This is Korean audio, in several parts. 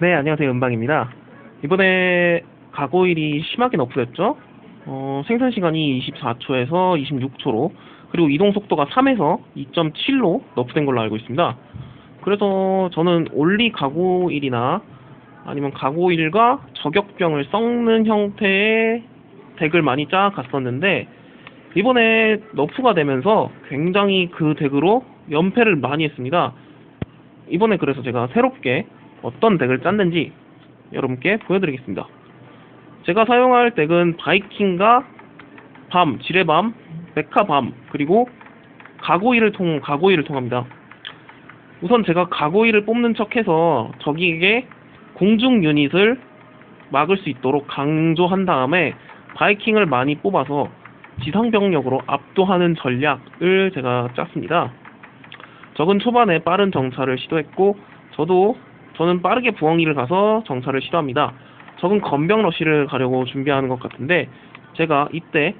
네, 안녕하세요. 은방입니다. 이번에 가고일이 심하게 너프됐죠? 어, 생산 시간이 24초에서 26초로, 그리고 이동 속도가 3에서 2.7로 너프된 걸로 알고 있습니다. 그래서 저는 올리 가고일이나 아니면 가고일과 저격병을 섞는 형태의 덱을 많이 짜 갔었는데, 이번에 너프가 되면서 굉장히 그 덱으로 연패를 많이 했습니다. 이번에 그래서 제가 새롭게 어떤 덱을 짰는지 여러분께 보여드리겠습니다. 제가 사용할 덱은 바이킹과 밤, 지뢰밤, 메카밤, 그리고 가고이를 통, 가고이를 통합니다. 우선 제가 가고이를 뽑는 척 해서 적에게 공중 유닛을 막을 수 있도록 강조한 다음에 바이킹을 많이 뽑아서 지상병력으로 압도하는 전략을 제가 짰습니다. 적은 초반에 빠른 정찰을 시도했고 저도 저는 빠르게 부엉이를 가서 정찰을 시도합니다. 적은 건병 러시를 가려고 준비하는 것 같은데 제가 이때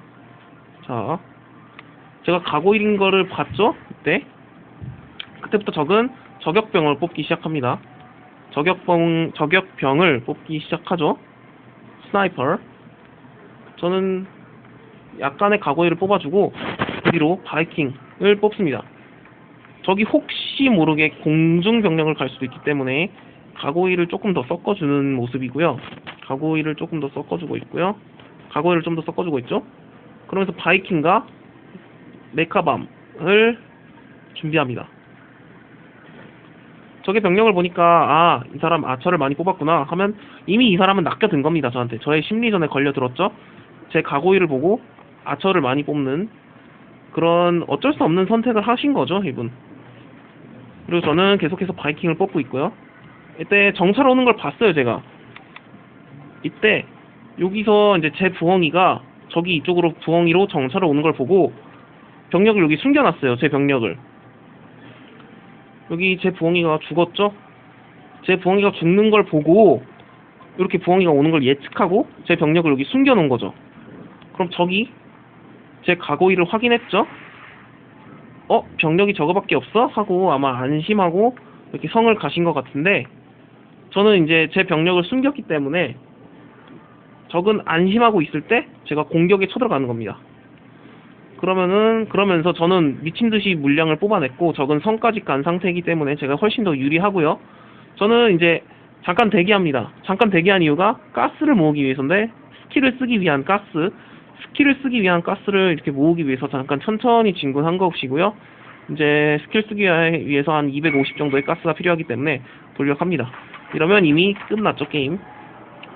자 제가 가고 있는 거를 봤죠? 이때 그때부터 적은 저격병을 뽑기 시작합니다. 저격병 저격병을 뽑기 시작하죠. 스나이퍼 저는 약간의 가고이를 뽑아주고 그 뒤로 바이킹을 뽑습니다. 적이 혹시 모르게 공중 병력을 갈 수도 있기 때문에 가고이를 조금 더 섞어주는 모습이고요. 가고이를 조금 더 섞어주고 있고요. 가고이를 좀더 섞어주고 있죠. 그러면서 바이킹과 메카밤을 준비합니다. 적의 병력을 보니까 아 이 사람 아처를 많이 뽑았구나 하면 이미 이 사람은 낚여든 겁니다 저한테 저의 심리전에 걸려들었죠 제 가고이를 보고 아처를 많이 뽑는 그런 어쩔 수 없는 선택을 하신 거죠 이분 그리고 저는 계속해서 바이킹을 뽑고 있고요 이때 정찰 오는 걸 봤어요 제가. 이때 여기서 이제 제 부엉이가 저기 이쪽으로 부엉이로 정찰을 오는 걸 보고 병력을 여기 숨겨놨어요 제 병력을. 여기 제 부엉이가 죽었죠? 제 부엉이가 죽는 걸 보고 이렇게 부엉이가 오는 걸 예측하고 제 병력을 여기 숨겨놓은 거죠. 그럼 저기 제 가고이를 확인했죠? 어 병력이 저거밖에 없어? 하고 아마 안심하고 이렇게 성을 가신 것 같은데 저는 이제 제 병력을 숨겼기 때문에 적은 안심하고 있을 때 제가 공격에 쳐들어가는 겁니다. 그러면은 그러면서 저는 미친 듯이 물량을 뽑아냈고 적은 성까지 간 상태이기 때문에 제가 훨씬 더 유리하고요. 저는 이제 잠깐 대기합니다. 잠깐 대기한 이유가 가스를 모으기 위해서인데 스킬을 쓰기 위한 가스, 스킬을 쓰기 위한 가스를 이렇게 모으기 위해서 잠깐 천천히 진군한 것이고요. 이제 스킬 쓰기 위해서 한 250 정도의 가스가 필요하기 때문에 돌격합니다. 이러면 이미 끝났죠 게임.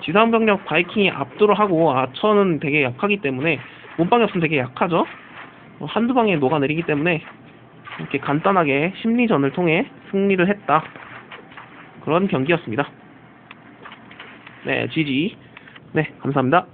지상병력 바이킹이 압도를 하고 아처는 되게 약하기 때문에 몸빵이 없으면 되게 약하죠. 어, 한두 방에 녹아내리기 때문에 이렇게 간단하게 심리전을 통해 승리를 했다. 그런 경기였습니다. 네, GG. 네, 감사합니다.